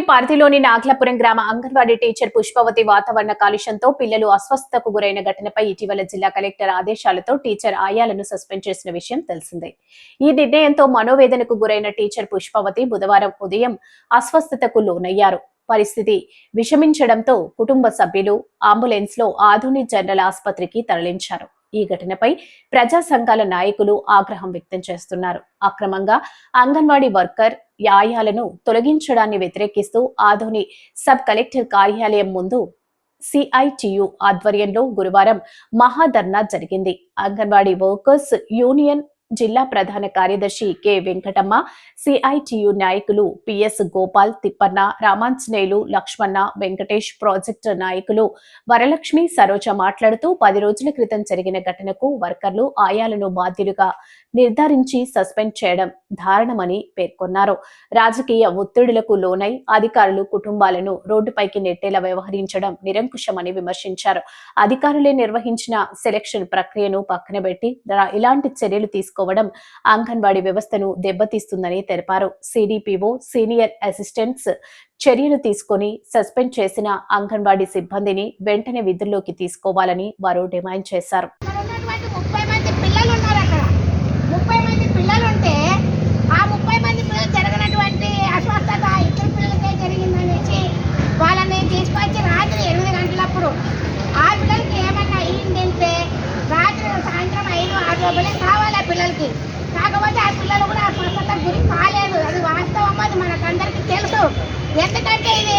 పరిధిలోని నాగ్లాపురం గ్రామ అంగన్వాడీ టీచర్ పుష్పవతి వాతావరణ కాలుష్యంతో పిల్లలు అస్వస్థతకు గురైన ఘటనపై ఇటీవల జిల్లా కలెక్టర్ ఆదేశాలతో టీచర్ ఆయాలను సస్పెండ్ చేసిన విషయం తెలిసిందే. ఈ నిర్ణయంతో మనోవేదనకు గురైన టీచర్ పుష్పవతి బుధవారం ఉదయం అస్వస్థతకు లోనయ్యారు. పరిస్థితి విషమించడంతో కుటుంబ సభ్యులు అంబులెన్స్లో ఆధునిక్ జనరల్ ఆసుపత్రికి తరలించారు. ఈ ఘటనపై ప్రజా సంఘాల నాయకులు ఆగ్రహం వ్యక్తం చేస్తున్నారు. అక్రమంగా అంగన్వాడీ వర్కర్ వ్యాయాలను తొలగించడాన్ని వ్యతిరేకిస్తూ ఆధోని సబ్ కలెక్టర్ కార్యాలయం ముందు సిఐటియు ఆధ్వర్యంలో గురువారం మహాధర్నా జరిగింది. అంగన్వాడీ వర్కర్స్ యూనియన్ జిల్లా ప్రధాన కార్యదర్శి కె. వెంకటమ్మ సిఐటియు నాయకులు పిఎస్ గోపాల్ తిప్పన్న రామాంజనేయులు లక్ష్మణ వెంకటేష్ ప్రాజెక్టు నాయకులు వరలక్ష్మి సరోజ మాట్లాడుతూ పది రోజుల క్రితం జరిగిన ఘటనకు వర్కర్లు ఆయాలను బాధ్యులుగా నిర్ధారించి సస్పెండ్ చేయడం దారుణమని పేర్కొన్నారు. రాజకీయ ఒత్తిడులకు లోనై అధికారులు కుటుంబాలను రోడ్డుపైకి నెట్టేలా వ్యవహరించడం నిరంకుశమని విమర్శించారు. అధికారులే నిర్వహించిన సెలక్షన్ ప్రక్రియను పక్కన పెట్టి ఇలాంటి చర్యలు తీసుకోవడం అంగన్వాడీ వ్యవస్థను దెబ్బతీస్తుందని తెలిపారు. సిడిపిఓ సీనియర్ అసిస్టెంట్స్ చర్యలు తీసుకొని సస్పెండ్ చేసిన అంగన్వాడీ సిబ్బందిని వెంటనే విధుల్లోకి తీసుకోవాలని వారు డిమాండ్ చేశారు. కావాలి కాకపోతే ఆ పిల్లలు కూడా ఆ స్వస్థత గురి కాలేదు. అది వాస్తవం అది మనకందరికీ తెలుసు. ఎందుకంటే ఇది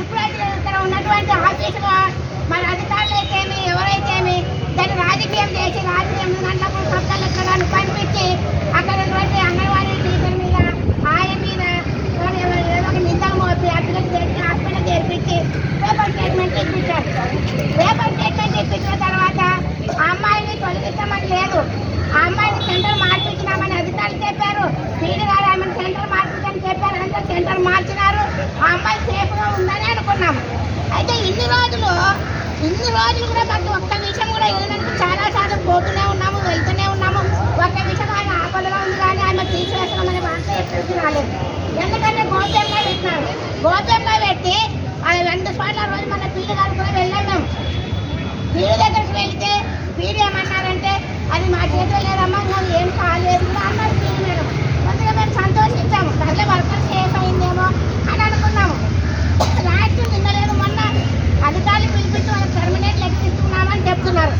ఇప్పుడు ఇక్కడ ఉన్నటువంటి ఆఫీసులో మన అధికారులు అయితే ఎవరైతేమి దాన్ని రాజకీయం చేసి రాజకీయం అనుకున్నాము అయితే ఇన్ని రోజులు ఇన్ని రోజులు కూడా మాకు ఒక్క విషయం కూడా ఇవ్వడానికి చాలా సార్లు పోతూనే ఉన్నాము వెళ్తూనే ఉన్నాము. ఒక్క విషయం ఆయన ఆపదలో ఉంది కానీ ఆమె తీసివేస్తున్నామనే వార్త ఎక్కడికి రాలేదు. ఎందుకంటే గోప్యంగా పెట్టినారు. గోప్యంగా పెట్టి ఆ రెండు సార్లు వాళ్ళకి పర్మనెంట్ లెక్స్ ఇస్తున్నామని చెప్తున్నారు.